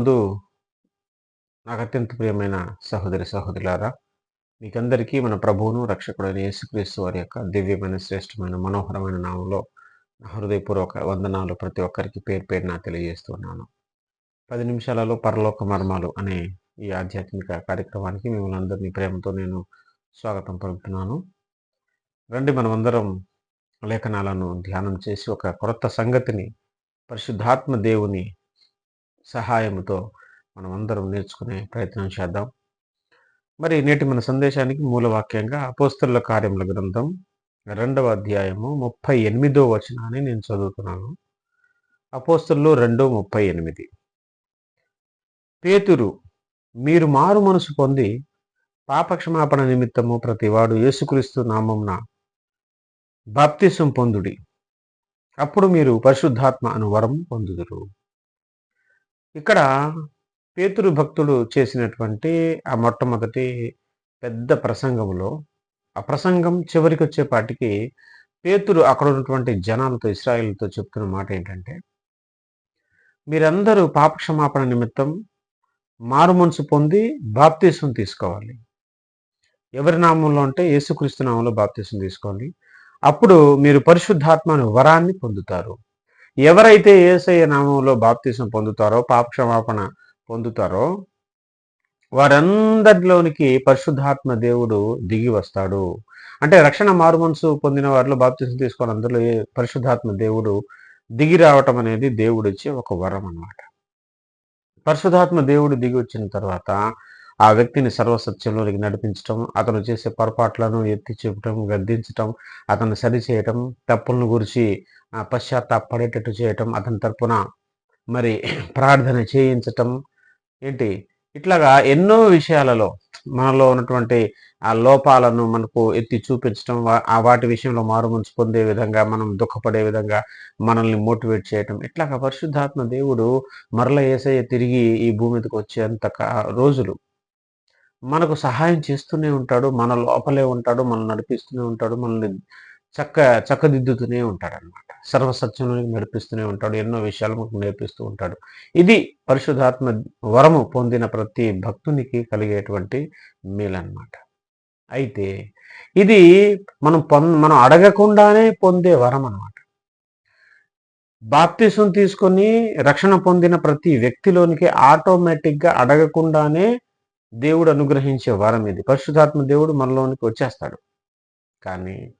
నందు నాకు అత్యంత ప్రియమైన సహోదరి సహోదరులారా మీకందరికీ మన ప్రభువును రక్షకుడైన యేసుక్రీస్తు వారి యొక్క దివ్యమైన శ్రేష్టమైన మనోహరమైన నామంలో హృదయపూర్వక వందనాలు ప్రతి ఒక్కరికి పేరు పేరున తెలియజేస్తున్నాను. పది నిమిషాలలో పరలోక మర్మాలు అనే ఈ ఆధ్యాత్మిక కార్యక్రమానికి మిమ్మల్ని అందరినీ ప్రేమతో నేను స్వాగతం పలుకుతున్నాను. రండి మనమందరం లేఖనాలను ధ్యానం చేసి ఒక కొత్త సంగతిని పరిశుద్ధాత్మ దేవుని సహాయంతో మనం అందరం నేర్చుకునే ప్రయత్నం చేద్దాం. మరి నేటి మన సందేశానికి మూలవాక్యంగా అపోస్తల కార్యముల గ్రంథం రెండవ అధ్యాయము ముప్పై ఎనిమిదో వచనాన్ని నేను చదువుతున్నాను. అపోస్తుల్లో రెండు ముప్పై ఎనిమిది. పేతురు మీరు మారు మనసు పొంది పాపక్షమాపణ నిమిత్తము ప్రతివాడు యేసుక్రీస్తు నామంన బాప్తిసం పొందుడి. అప్పుడు మీరు పరిశుద్ధాత్మ అను వరం పొందుదురు. ఇక్కడ పేతురు భక్తుడు చేసినటువంటి ఆ మొట్టమొదటి పెద్ద ప్రసంగంలో ఆ ప్రసంగం చివరికి వచ్చేపాటికి పేతురు అక్కడ ఉన్నటువంటి జనాలతో ఇస్రాయిల్తో చెప్తున్న మాట ఏంటంటే మీరందరూ పాపక్షమాపణ నిమిత్తం మారుమనసు పొంది బాప్తీసం తీసుకోవాలి. ఎవరి నామంలో అంటే యేసుక్రీస్తు నామంలో బాప్తీసం తీసుకోవాలి అప్పుడు మీరు పరిశుద్ధాత్మను వరాన్ని పొందుతారు. ఎవరైతే ఏసయ్య నామంలో బాప్తీసం పొందుతారో పాపక్షమాపణ పొందుతారో వారందరిలోనికి పరిశుద్ధాత్మ దేవుడు దిగి వస్తాడు. అంటే రక్షణ మారుమనసు పొందిన వారిలో బాప్తీసం తీసుకొని అందరిలో పరిశుద్ధాత్మ దేవుడు దిగి రావటం అనేది దేవుడిచ్చే ఒక వరం అన్నమాట. పరిశుద్ధాత్మ దేవుడు దిగి వచ్చిన తర్వాత ఆ వ్యక్తిని సర్వసత్యంలోనికి నడిపించటం అతను చేసే పొరపాట్లను ఎత్తి చూపటం గద్దించటం అతను సరిచేయటం తప్పులను గురించి పశ్చాత్తాపడేటట్టు చేయటం అతని తరపున మరి ప్రార్థన చేయించటం ఏంటి? ఇట్లాగా ఎన్నో విషయాలలో మనలో ఉన్నటువంటి ఆ లోపాలను మనకు ఎత్తి చూపించడం ఆ వాటి విషయంలో మారుమనసు పొందే విధంగా మనం దుఃఖపడే విధంగా మనల్ని మోటివేట్ చేయటం. ఇట్లాగా పరిశుద్ధాత్మ దేవుడు మరల ఏసయ్య తిరిగి ఈ భూమి మీదకి వచ్చేంత రోజులు మనకు సహాయం చేస్తూనే ఉంటాడు మన లోపలే ఉంటాడు మనల్ని నడిపిస్తూనే ఉంటాడు మనల్ని చక్క చక్కదిద్దుతూనే ఉంటాడు అనమాట సర్వసత్యంలోనికి నడిపిస్తూనే ఉంటాడు ఎన్నో విషయాలు మనకు నేర్పిస్తూ ఉంటాడు. ఇది పరిశుధాత్మ వరము పొందిన ప్రతి భక్తునికి కలిగేటువంటి మేలన్నమాట. అయితే ఇది మనం పొం మనం అడగకుండానే పొందే వరం అన్నమాట బాప్తిసం తీసుకొని రక్షణ పొందిన ప్రతి వ్యక్తిలోనికి ఆటోమేటిక్గా అడగకుండానే దేవుడు అనుగ్రహించే వరం ఇది. పరిశుద్ధాత్మ దేవుడు మనలోనికి వచ్చేస్తాడు. కానీ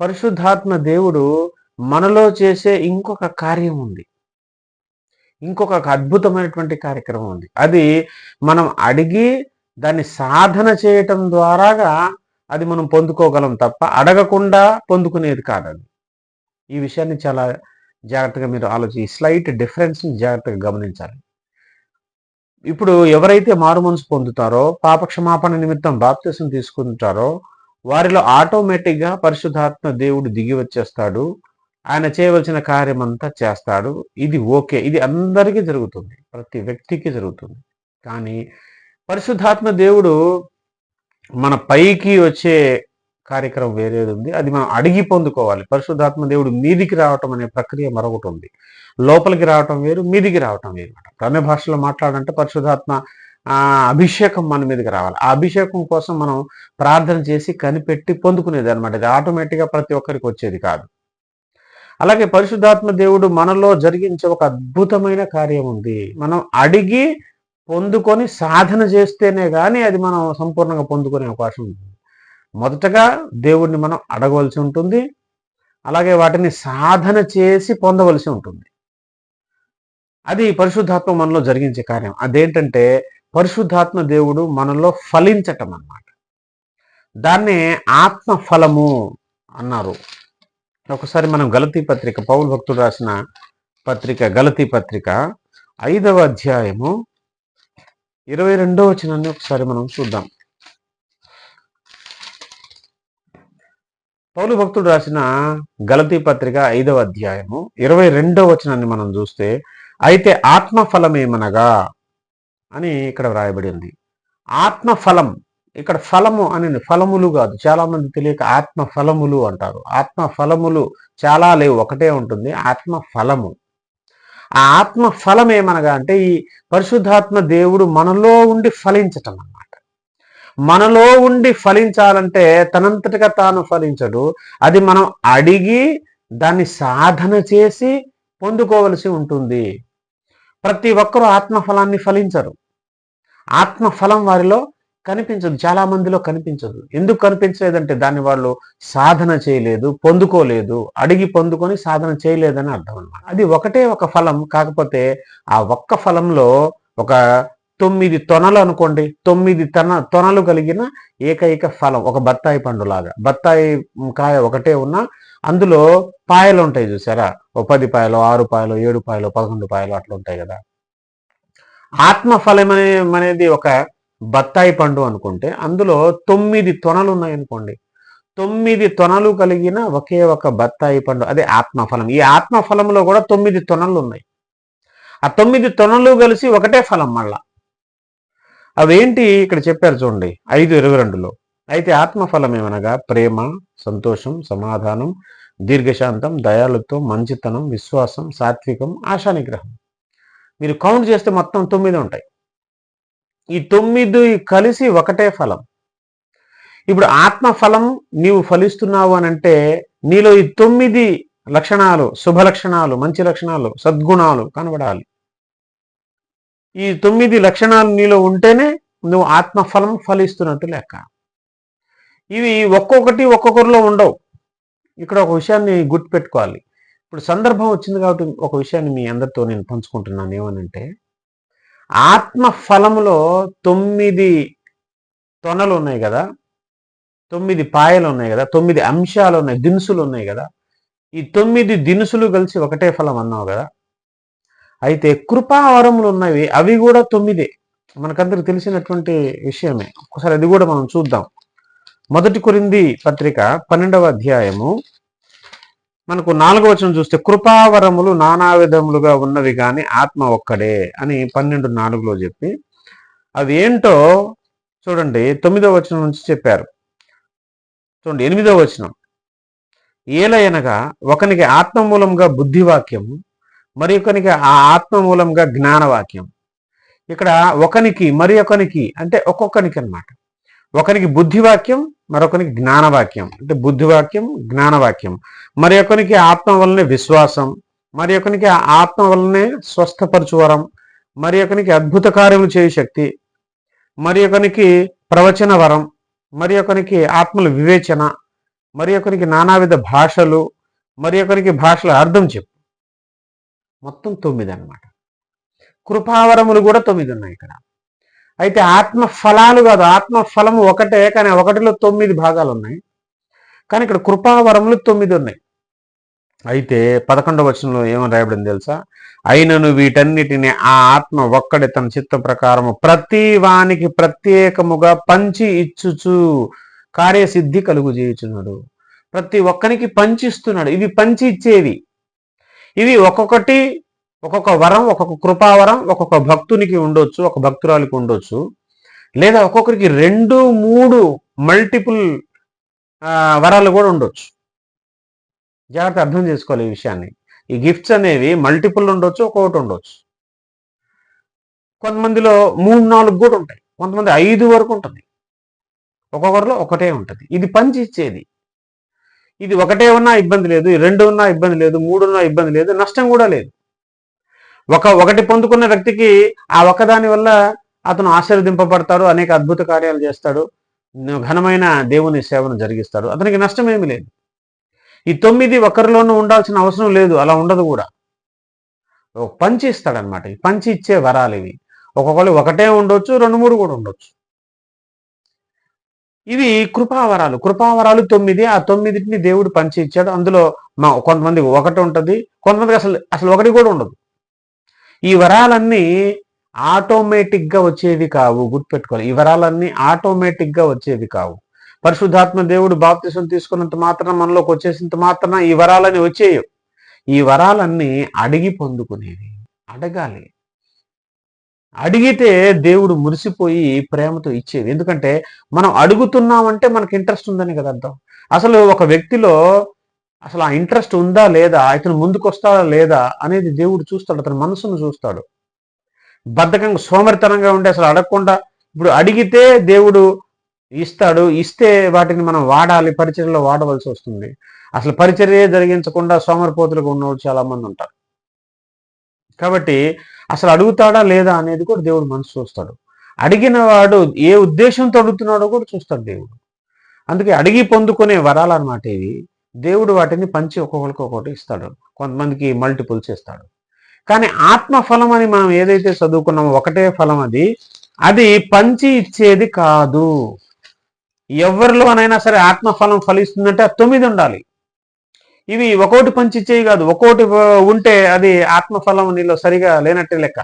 పరిశుద్ధాత్మ దేవుడు మనలో చేసే ఇంకొక కార్యం ఉంది. ఇంకొక అద్భుతమైనటువంటి కార్యక్రమం ఉంది. అది మనం అడిగి దాన్ని సాధన చేయటం ద్వారాగా అది మనం పొందుకోగలం తప్ప అడగకుండా పొందుకునేది కాదండి. ఈ విషయాన్ని చాలా జాగ్రత్తగా మీరు ఆలోచి స్లైట్ డిఫరెన్స్ని జాగ్రత్తగా గమనించాలి. ఇప్పుడు ఎవరైతే మారు మనసు పొందుతారో పాపక్షమాపణ నిమిత్తం బాప్తిసం తీసుకుంటారో వారిలో ఆటోమేటిక్గా పరిశుద్ధాత్మ దేవుడు దిగి వచ్చేస్తాడు. ఆయన చేయవలసిన కార్యమంతా చేస్తాడు. ఇది ఓకే. ఇది అందరికీ జరుగుతుంది. ప్రతి వ్యక్తికి జరుగుతుంది. కానీ పరిశుద్ధాత్మ దేవుడు మన పైకి వచ్చే కార్యక్రమం వేరేది ఉంది. అది మనం అడిగి పొందుకోవాలి. పరిశుద్ధాత్మ దేవుడు మీదికి రావటం అనే ప్రక్రియ మరొకటి ఉంది. లోపలికి రావటం వేరు మీదికి రావటం వేరు అన్య భాషలో మాట్లాడంటే పరిశుద్ధాత్మ ఆ అభిషేకం మన మీదకి రావాలి. ఆ అభిషేకం కోసం మనం ప్రార్థన చేసి కనిపెట్టి పొందుకునేది అనమాట ఇది ఆటోమేటిక్గా ప్రతి ఒక్కరికి వచ్చేది కాదు. అలాగే పరిశుద్ధాత్మ దేవుడు మనలో జరిగించే ఒక అద్భుతమైన కార్యం ఉంది. మనం అడిగి పొందుకొని సాధన చేస్తేనే కానీ అది మనం సంపూర్ణంగా పొందుకునే అవకాశం ఉంటుంది మొదటగా దేవుడిని మనం అడగవలసి ఉంటుంది. అలాగే వాటిని సాధన చేసి పొందవలసి ఉంటుంది. అది పరిశుద్ధాత్మ మనలో జరిగించే కార్యం. అదేంటంటే పరిశుద్ధాత్మ దేవుడు మనలో ఫలించటం అన్నమాట. దాన్నే ఆత్మ ఫలము అన్నారు. ఒకసారి మనం గలతీ పత్రిక పౌల్ భక్తుడు రాసిన పత్రిక గలతీ పత్రిక ఐదవ అధ్యాయము ఇరవై రెండవ వచనాన్ని ఒకసారి మనం చూద్దాం. పౌలు భక్తుడు రాసిన గలతీ పత్రిక ఐదవ అధ్యాయము ఇరవై రెండవ వచనాన్ని మనం చూస్తే అయితే ఆత్మఫలమేమనగా అని ఇక్కడ వ్రాయబడి ఉంది. ఆత్మఫలం ఇక్కడ ఫలము అని ఫలములు కాదు. చాలామంది తెలియక ఆత్మ ఫలములు అంటారు. ఆత్మ ఫలములు చాలా లేవు. ఒకటే ఉంటుంది ఆత్మ ఫలము ఆ ఆత్మ ఫలం ఏమనగా అంటే ఈ పరిశుద్ధాత్మ దేవుడు మనలో ఉండి ఫలించటం అన్నమాట. మనలో ఉండి ఫలించాలంటే తనంతటిగా తాను ఫలించడు. అది మనం అడిగి దాన్ని సాధన చేసి పొందుకోవలసి ఉంటుంది. ప్రతి ఒక్కరూ ఆత్మఫలాన్ని ఫలించరు. ఆత్మఫలం వారిలో కనిపించదు. చాలా మందిలో కనిపించదు. ఎందుకు కనిపించలేదంటే దాన్ని వాళ్ళు సాధన చేయలేదు పొందుకోలేదు. అడిగి పొందుకొని సాధన చేయలేదని అర్థం అన్నమాట. అది ఒకటే ఒక ఫలం. కాకపోతే ఆ ఒక్క ఫలంలో ఒక తొమ్మిది తొనలు అనుకోండి తొమ్మిది తన తొనలు కలిగిన ఏకైక ఫలం ఒక బత్తాయి పండు లాగా బత్తాయి కాయ ఒకటే ఉన్నా అందులో పాయలు ఉంటాయి చూసారా? ఓ పది పాయలు ఆరు పాయలు ఏడు పాయలు పదకొండు పాయలు అట్లా ఉంటాయి కదా. ఆత్మ ఫలం అనే అనేది ఒక బత్తాయి పండు అనుకుంటే అందులో తొమ్మిది తొనలు ఉన్నాయి అనుకోండి. తొమ్మిది తొనలు కలిగిన ఒకే ఒక బత్తాయి పండు అదే ఆత్మఫలం ఈ ఆత్మఫలంలో కూడా తొమ్మిది తొనలు ఉన్నాయి. ఆ తొమ్మిది తొనలు కలిసి ఒకటే ఫలం మళ్ళా. అవేంటి ఇక్కడ చెప్పారు చూడండి ఐదు ఇరవై రెండులో. అయితే ఆత్మఫలం ఏమనగా? ప్రేమ సంతోషం సమాధానం దీర్ఘశాంతం దయాలుత్వం మంచితనం విశ్వాసం సాత్వికం ఆశానిగ్రహం. మీరు కౌంట్ చేస్తే మొత్తం తొమ్మిది ఉంటాయి. ఈ తొమ్మిది కలిసి ఒకటే ఫలం. ఇప్పుడు ఆత్మ ఫలం నీవు ఫలిస్తున్నావు అని అంటే నీలో ఈ తొమ్మిది లక్షణాలు శుభ లక్షణాలు మంచి లక్షణాలు సద్గుణాలు కనబడాలి. ఈ తొమ్మిది లక్షణాలు నీలో ఉంటేనే నువ్వు ఆత్మఫలం ఫలిస్తున్నట్టు లెక్క. ఇవి ఒక్కొక్కటి ఒక్కొక్కరిలో ఉండవు. ఇక్కడ ఒక విషయాన్ని గుర్తుపెట్టుకోవాలి. ఇప్పుడు సందర్భం వచ్చింది కాబట్టి ఒక విషయాన్ని మీ అందరితో నేను పంచుకుంటున్నాను ఏమనంటే ఆత్మఫలములో తొమ్మిది తొనలు ఉన్నాయి కదా తొమ్మిది పాయలు ఉన్నాయి కదా తొమ్మిది అంశాలు ఉన్నాయి దినుసులు ఉన్నాయి కదా ఈ తొమ్మిది దినుసులు కలిసి ఒకటే ఫలం అన్నావు కదా అయితే కృపావరములు ఉన్నవి అవి కూడా తొమ్మిదే. మనకందరికి తెలిసినటువంటి విషయమే. ఒకసారి అది కూడా మనం చూద్దాం. మొదటి కొరింది పత్రిక పన్నెండవ అధ్యాయము. మనకు నాలుగవ వచనం చూస్తే కృపావరములు నానా విధములుగా ఉన్నవి కానీ ఆత్మ ఒక్కడే అని పన్నెండు నాలుగులో చెప్పి అవి ఏంటో చూడండి తొమ్మిదవ వచనం నుంచి చెప్పారు. చూడండి ఎనిమిదవ వచనం. ఏలయనగా ఒకనికి ఆత్మ మూలంగా బుద్ధివాక్యము మరి ఒకనికి ఆ ఆత్మ మూలంగా జ్ఞానవాక్యం. ఇక్కడ ఒకనికి మరి ఒకనికి అంటే ఒక్కొక్కనికి అన్నమాట. ఒకనికి బుద్ధివాక్యం మరొకనికి జ్ఞానవాక్యం. అంటే బుద్ధివాక్యం జ్ఞానవాక్యం. మరి ఒకనికి ఆత్మ వల్లనే విశ్వాసం. మరి ఒకనికి ఆత్మ వల్లనే స్వస్థపరచువరం. మరి ఒకనికి అద్భుత కార్యములు చేయ శక్తి. మరి ఒకనికి ప్రవచన వరం మరి ఒకనికి ఆత్మల వివేచన. మరి ఒకరికి నానావిధ భాషలు. మరి ఒకరికి భాషల అర్థం చెప్పు. మొత్తం తొమ్మిది అన్నమాట కృపావరములు కూడా తొమ్మిది ఉన్నాయి ఇక్కడ. అయితే ఆత్మ ఫలాలు కాదు ఆత్మ ఒకటే కానీ ఒకటిలో తొమ్మిది భాగాలు ఉన్నాయి కానీ ఇక్కడ కృపావరములు తొమ్మిది ఉన్నాయి అయితే పదకొండవ వచనంలో ఏమని రాయబడింది తెలుసా? అయినను వీటన్నిటిని ఆ ఆత్మ ఒక్కడి తన చిత్త ప్రకారము ప్రతి వానికి ప్రత్యేకముగా పంచి ఇచ్చుచు కార్యసిద్ధి కలుగు చేయుచున్నాడు. ప్రతి ఒక్కరికి పంచిస్తున్నాడు. ఇవి పంచి ఇచ్చేవి. ఇవి ఒక్కొక్కటి ఒక్కొక్క వరం ఒక్కొక్క కృపావరం ఒక్కొక్క భక్తునికి ఉండొచ్చు ఒక భక్తురాలికి ఉండొచ్చు. లేదా ఒక్కొక్కరికి రెండు మూడు మల్టిపుల్ వరాలు కూడా ఉండొచ్చు. జాగ్రత్త అర్థం చేసుకోవాలి ఈ విషయాన్ని. ఈ గిఫ్ట్స్ అనేవి మల్టిపుల్ ఉండొచ్చు ఒక్కొక్కటి ఉండొచ్చు. కొంతమందిలో మూడు నాలుగు కూడా ఉంటాయి. కొంతమంది ఐదు వరకు ఉంటుంది. ఒక్కొక్కరిలో ఒకటే ఉంటుంది. ఇది పంచి ఇచ్చేది ఇది ఒకటే ఉన్నా ఇబ్బంది లేదు రెండు ఉన్నా ఇబ్బంది లేదు మూడు ఉన్నా ఇబ్బంది లేదు నష్టం కూడా లేదు. ఒక ఒకటి పొందుకున్న వ్యక్తికి ఆ ఒకదాని వల్ల అతను ఆశీర్వదింపబడతాడు అనేక అద్భుత కార్యాలు చేస్తాడు ఘనమైన దేవుని సేవను జరిగిస్తాడు. అతనికి నష్టం ఏమీ లేదు. ఈ తొమ్మిది ఒకరిలోనూ ఉండాల్సిన అవసరం లేదు అలా ఉండదు కూడా. ఒక పంచి ఇస్తాడనమాట ఈ పంచి ఇచ్చే వరాలు ఇవి. ఒక్కొక్కళ్ళు ఒకటే ఉండొచ్చు రెండు మూడు కూడా ఉండొచ్చు. ఇవి కృపావరాలు. కృపావరాలు తొమ్మిది ఆ తొమ్మిదిటిని దేవుడు పంచి ఇచ్చాడు అందులో మా కొంతమంది ఒకటి ఉంటుంది కొంతమందికి అసలు అసలు ఒకటి కూడా ఉండదు. ఈ వరాలన్నీ ఆటోమేటిక్గా వచ్చేవి కావు గుర్తుపెట్టుకోవాలి. ఈ వరాలన్నీ ఆటోమేటిక్గా వచ్చేవి కావు. పరిశుద్ధాత్మ దేవుడు బాప్తిసం తీసుకున్నంత మాత్రం మనలోకి వచ్చేసినంత మాత్రం ఈ వరాలని వచ్చేయవు. ఈ వరాలన్నీ అడిగి పొందుకునేవి. అడగాలి. అడిగితే దేవుడు మురిసిపోయి ప్రేమతో ఇచ్చేది. ఎందుకంటే మనం అడుగుతున్నామంటే మనకి ఇంట్రెస్ట్ ఉందని కదా అర్థం. అసలు ఒక వ్యక్తిలో అసలు ఆ ఇంట్రెస్ట్ ఉందా లేదా ఇతను ముందుకు వస్తాడా లేదా అనేది దేవుడు చూస్తాడు అతని మనసును చూస్తాడు. బద్ధకంగా సోమరితనంగా ఉండి అసలు అడగకుండా ఇప్పుడు అడిగితే దేవుడు ఇస్తాడు ఇస్తే వాటిని మనం వాడాలి పరిచర్లో వాడవలసి వస్తుంది. అసలు పరిచర్య జరిగించకుండా సోమరిపోతులుగా ఉన్నవాళ్ళు చాలా మంది ఉంటారు. కాబట్టి అసలు అడుగుతాడా లేదా అనేది కూడా దేవుడు మనసు చూస్తాడు. అడిగిన వాడు ఏ ఉద్దేశంతో అడుగుతున్నాడో కూడా చూస్తాడు దేవుడు. అందుకే అడిగి పొందుకునే వరాలు అన్నమాట ఇవి. దేవుడు వాటిని పంచి ఒక్కొక్కరికి ఒక్కొక్కటి ఇస్తాడు. కొంతమందికి మల్టిపుల్స్ ఇస్తాడు కానీ ఆత్మ ఫలం అని మనం ఏదైతే చదువుకున్నామో ఒకటే ఫలం అది అది పంచి ఇచ్చేది కాదు. ఎవరిలోనైనా సరే ఆత్మ ఫలం ఫలిస్తుందంటే ఆ తొమ్మిది ఉండాలి. ఇవి ఒక్కోటి పంచిచ్చేవి కాదు ఒక్కోటి ఉంటే అది ఆత్మఫలం నీలో సరిగా లేనట్టే లెక్క.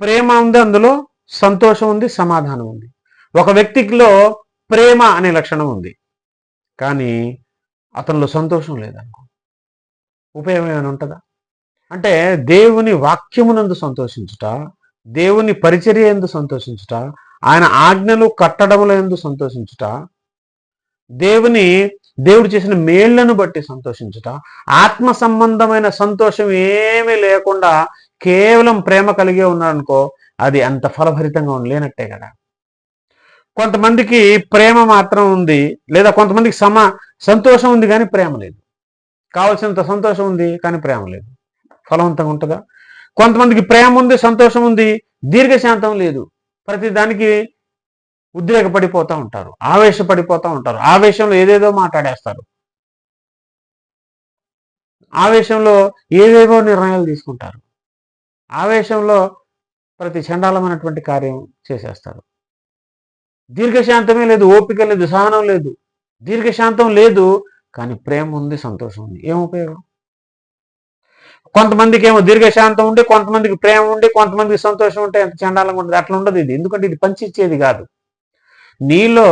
ప్రేమ ఉంది అందులో సంతోషం ఉంది సమాధానం ఉంది. ఒక వ్యక్తిలో ప్రేమ అనే లక్షణం ఉంది. కానీ అతనిలో సంతోషం లేదనుకో. ఉపయోగం ఏమైనా ఉంటుందా? అంటే దేవుని వాక్యమునందు సంతోషించుట దేవుని పరిచర్య ఎందు సంతోషించుట ఆయన ఆజ్ఞలు కట్టడముల ఎందు సంతోషించుట దేవుని దేవుడు చేసిన మేళ్ళను బట్టి సంతోషించుట. ఆత్మ సంబంధమైన సంతోషం ఏమీ లేకుండా కేవలం ప్రేమ కలిగే ఉన్నాడనుకో అది అంత ఫలభరితంగా ఉండలేనట్టే కదా. కొంతమందికి ప్రేమ మాత్రం ఉంది లేదా కొంతమందికి సమ సంతోషం ఉంది కానీ ప్రేమ లేదు. కావలసినంత సంతోషం ఉంది కానీ ప్రేమ లేదు. ఫలవంతంగా ఉంటుందా? కొంతమందికి ప్రేమ ఉంది సంతోషం ఉంది దీర్ఘశాంతం లేదు. ప్రతి దానికి ఉద్రేకపడిపోతూ ఉంటారు ఆవేశపడిపోతూ ఉంటారు. ఆవేశంలో ఏదేదో మాట్లాడేస్తారు. ఆవేశంలో ఏవేవో నిర్ణయాలు తీసుకుంటారు. ఆవేశంలో ప్రతి చండాలమైనటువంటి కార్యం చేసేస్తారు. దీర్ఘశాంతమే లేదు ఓపిక లేదు సహనం లేదు. దీర్ఘశాంతం లేదు కానీ ప్రేమ ఉంది సంతోషం ఉంది. ఏం ఉపయోగం? కొంతమందికి ఏమో దీర్ఘశాంతం ఉండి కొంతమందికి ప్రేమ ఉండి కొంతమందికి సంతోషం ఉంటే ఎంత చండాలంగా ఉంటుంది అట్లా ఉండదు ఇది. ఎందుకంటే ఇది పంచిచ్చేది కాదు. నీలో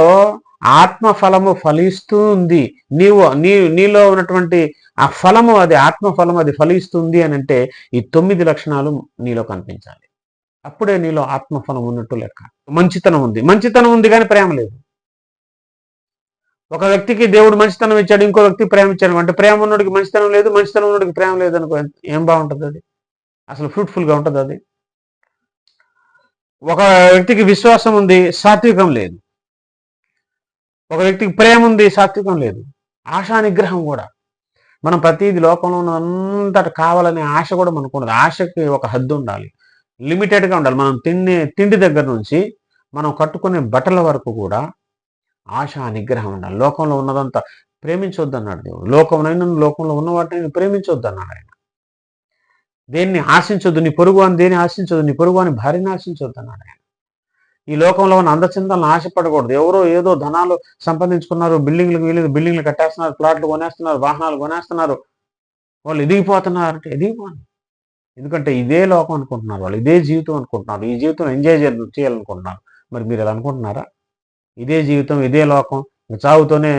ఆత్మ ఫలము ఫలిస్తూ ఉంది. నీవు నీ నీలో ఉన్నటువంటి ఆ ఫలము అది ఆత్మ అది ఫలిస్తుంది అని అంటే ఈ తొమ్మిది లక్షణాలు నీలో కనిపించాలి. అప్పుడే నీలో ఆత్మఫలం ఉన్నట్టు లెక్క. మంచితనం ఉంది. మంచితనం ఉంది కానీ ప్రేమ లేదు. ఒక వ్యక్తికి దేవుడు మంచితనం ఇచ్చాడు ఇంకో వ్యక్తి ప్రేమ ఇచ్చాడు అంటే ప్రేమ ఉన్నోడికి మంచితనం లేదు మంచితనం ఉన్నోడికి ప్రేమ లేదు అనుకో ఏం బాగుంటుంది అది? అసలు ఫ్రూట్ఫుల్గా ఉంటుంది అది? ఒక వ్యక్తికి విశ్వాసం ఉంది సాత్వికం లేదు. ఒక వ్యక్తికి ప్రేమ ఉంది సాత్వికం లేదు. ఆశా నిగ్రహం కూడా. మనం ప్రతిది లోకంలో ఉన్నంతట కావాలనే ఆశ కూడా మనకు ఉండదు. ఆశకి ఒక హద్దు ఉండాలి. లిమిటెడ్గా ఉండాలి. మనం తినే తిండి దగ్గర నుంచి మనం కట్టుకునే బట్టల వరకు కూడా ఆశ నిగ్రహం ఉండాలి. లోకంలో ఉన్నదంతా ప్రేమించొద్దు అన్నాడు దేవుడు. లోకంలో లోకంలో ఉన్న వాటిని ప్రేమించొద్దు అన్నాడు ఆయన. దేన్ని ఆశించొద్దు నీ పొరుగు అని దేన్ని ఆశించొద్దు నీ పొరుగు అని భార్యని ఆశించొద్దు అన్నాడు ఆయన. ఈ లోకంలో ఉన్న అందచందాలను ఆశపడకూడదు. ఎవరో ఏదో ధనాలు సంపాదించుకున్నారు బిల్డింగ్లకు వీళ్ళు బిల్డింగ్లు కట్టేస్తున్నారు ప్లాట్లు కొనేస్తున్నారు వాహనాలు కొనేస్తున్నారు. వాళ్ళు ఎదిగిపోతున్నారు అంటే ఎదిగిపోను ఎందుకంటే ఇదే లోకం అనుకుంటున్నారు వాళ్ళు ఇదే జీవితం అనుకుంటున్నారు. ఈ జీవితం ఎంజాయ్ చేయాలనుకుంటున్నారు. మరి మీరు ఎలా అనుకుంటున్నారా? ఇదే జీవితం ఇదే లోకం చావుతోనే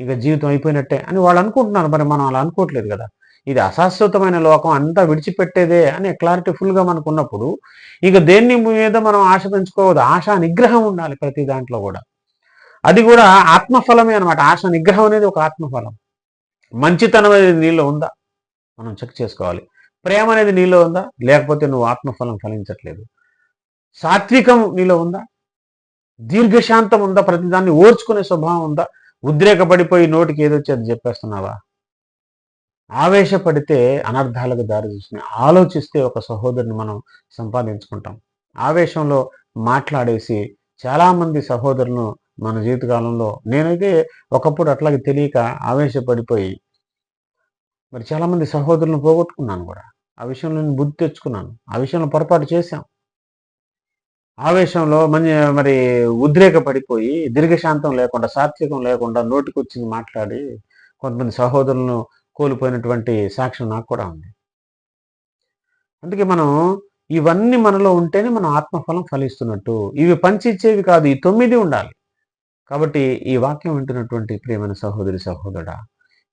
ఇక జీవితం అయిపోయినట్టే అని వాళ్ళు అనుకుంటున్నారు. మరి మనం అలా అనుకోవట్లేదు కదా. ఇది అశాశ్వతమైన లోకం అంతా విడిచిపెట్టేదే అనే క్లారిటీ ఫుల్గా మనకు ఉన్నప్పుడు ఇక దేన్ని మీద మనం ఆశ పెంచుకోవద్దు? ఆశ నిగ్రహం ఉండాలి ప్రతి దాంట్లో కూడా. అది కూడా ఆత్మఫలమే అనమాట ఆశ నిగ్రహం అనేది ఒక ఆత్మఫలం. మంచితనం అనేది నీలో ఉందా? మనం చెక్ చేసుకోవాలి. ప్రేమ అనేది నీలో ఉందా? లేకపోతే నువ్వు ఆత్మఫలం ఫలించట్లేదు. సాత్వికం నీలో ఉందా? దీర్ఘశాంతం ఉందా? ప్రతిదాన్ని ఓర్చుకునే స్వభావం ఉందా? ఉద్రేకపడిపోయి నోటికి ఏదో చెప్పేస్తున్నావా? ఆవేశపడితే అనర్థాలకు దారి చూసిన ఆలోచిస్తే ఒక సహోదరుని మనం సంపాదించుకుంటాం. ఆవేశంలో మాట్లాడేసి చాలామంది సహోదరులను మన జీవితకాలంలో నేనైతే ఒకప్పుడు అట్లాగే తెలియక ఆవేశపడిపోయి మరి చాలామంది సహోదరులను పోగొట్టుకున్నాను కూడా. ఆ విషయంలో నేను బుద్ధి తెచ్చుకున్నాను. ఆ విషయంలో పొరపాటు చేశాం. ఆవేశంలో మంచి మరి ఉద్రేక పడిపోయి దీర్ఘశాంతం లేకుండా సాత్వికం లేకుండా నోటికొచ్చింది మాట్లాడి కొంతమంది సహోదరులను కోల్పోయినటువంటి సాక్ష్యం నాకు కూడా ఉంది. అందుకే మనం ఇవన్నీ మనలో ఉంటేనే మనం ఆత్మఫలం ఫలిస్తున్నట్టు. ఇవి పంచిచ్చేవి కాదు ఈ తొమ్మిది ఉండాలి. కాబట్టి ఈ వాక్యం వింటున్నటువంటి ప్రియమైన సహోదరి సహోదరుడా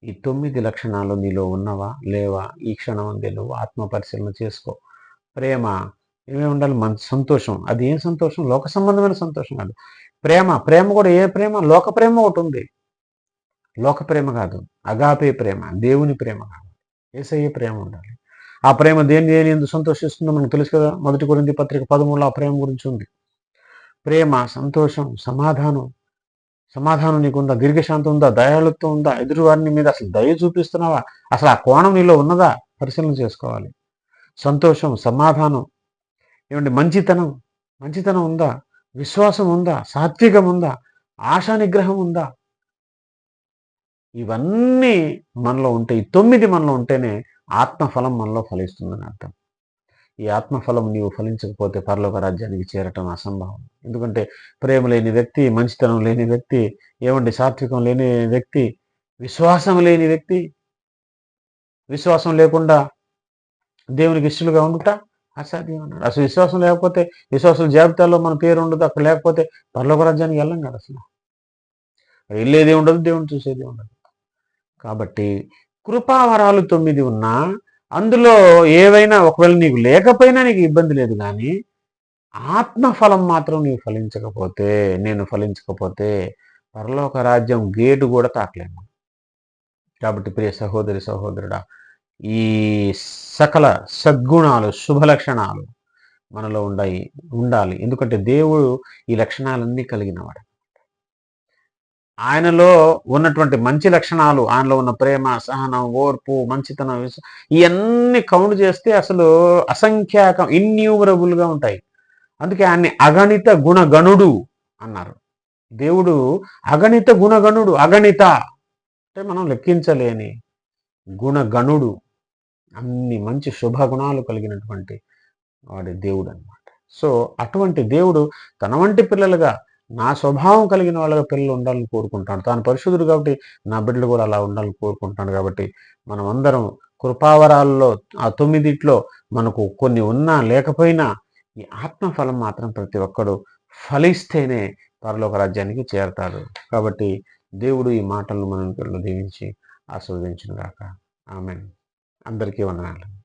ఈ తొమ్మిది లక్షణాలు నీలో ఉన్నవా? లేవా? ఈ క్షణం అందే నువ్వు ఆత్మ పరిశీలన చేసుకో. ప్రేమ ఏమే ఉండాలి? మన సంతోషం. అది ఏం సంతోషం? లోక సంబంధమైన సంతోషం కాదు. ప్రేమ ప్రేమ కూడా ఏ ప్రేమ? లోక ప్రేమ ఒకటి ఉంది. లోక ప్రేమ కాదు అగాపే ప్రేమ దేవుని ప్రేమ కావాలి ఏసయ్య ప్రేమ ఉండాలి. ఆ ప్రేమ దేని దేని ఎందుకు సంతోషిస్తుందో మనకు తెలుసు కదా? మొదటి కొరింది పత్రిక పదమూడులో ఆ ప్రేమ గురించి ఉంది. ప్రేమ సంతోషం సమాధానం. సమాధానం నీకుందా? దీర్ఘశాంతం ఉందా? దయాళుత్వం ఉందా? ఎదురువారిని మీద అసలు దయ చూపిస్తున్నావా? అసలు ఆ కోణం నీలో ఉన్నదా? పరిశీలన చేసుకోవాలి. సంతోషం సమాధానం. ఏమంటే మంచితనం. మంచితనం ఉందా? విశ్వాసం ఉందా? సాత్వికం ఉందా? ఆశా నిగ్రహం ఉందా? ఇవన్నీ మనలో ఉంటే తొమ్మిది మనలో ఉంటేనే ఆత్మఫలం మనలో ఫలిస్తుందని అర్థం. ఈ ఆత్మఫలం నీవు ఫలించకపోతే పరలోక రాజ్యానికి చేరటం అసంభవం. ఎందుకంటే ప్రేమ లేని వ్యక్తి మంచితనం లేని వ్యక్తి ఏమండి సాత్వికం లేని వ్యక్తి విశ్వాసం లేని వ్యక్తి విశ్వాసం లేకుండా దేవునికి ఇష్టలుగా ఉండుట అసాధ్యం అన్నాడు. అసలు విశ్వాసం లేకపోతే విశ్వాసం జాబితాలో మన పేరు ఉండదు అక్కడ లేకపోతే పరలోక రాజ్యానికి వెళ్ళం కదా అసలు. వెళ్ళేది ఉండదు దేవుని చూసేది ఉండదు. కాబట్టి కృపావరాలు తొమ్మిది ఉన్నా అందులో ఏవైనా ఒకవేళ నీకు లేకపోయినా నీకు ఇబ్బంది లేదు కానీ ఆత్మఫలం మాత్రం నీవు ఫలించకపోతే నేను ఫలించకపోతే పరలోక రాజ్యం గేటు కూడా తాకలేము. కాబట్టి ప్రియ సహోదరి సహోదరుడా ఈ సకల సద్గుణాలు శుభ లక్షణాలు మనలో ఉండాయి ఉండాలి. ఎందుకంటే దేవుడు ఈ లక్షణాలన్నీ కలిగినవాడు. ఆయనలో ఉన్నటువంటి మంచి లక్షణాలు ఆయనలో ఉన్న ప్రేమ సహనం ఓర్పు మంచితనం ఇవన్నీ కౌంట్ చేస్తే అసలు అసంఖ్యాకం ఇన్యూమరబుల్గా ఉంటాయి. అందుకే ఆయన్ని అగణిత గుణగణుడు అన్నారు. దేవుడు అగణిత గుణగణుడు అగణిత అంటే మనం లెక్కించలేని గుణగణుడు. అన్ని మంచి శుభ గుణాలు కలిగినటువంటి వాడి దేవుడు అన్నమాట సో అటువంటి దేవుడు తన వంటి పిల్లలుగా నా స్వభావం కలిగిన వాళ్ళగా పిల్లలు ఉండాలని కోరుకుంటాడు తాను పరిశుద్ధుడు కాబట్టి నా బిడ్డలు కూడా అలా ఉండాలని కోరుకుంటాడు కాబట్టి మనం అందరం కృపావరాల్లో ఆ తొమ్మిదిట్లో మనకు కొన్ని ఉన్నా లేకపోయినా ఈ ఆత్మఫలం మాత్రం ప్రతి ఒక్కడు ఫలిస్తేనే పరలోక రాజ్యానికి చేరతాడు. కాబట్టి దేవుడు ఈ మాటలను మనం దీవించి ఆస్వాదించిన గాక ఆమె అందరికీ వందనాలు.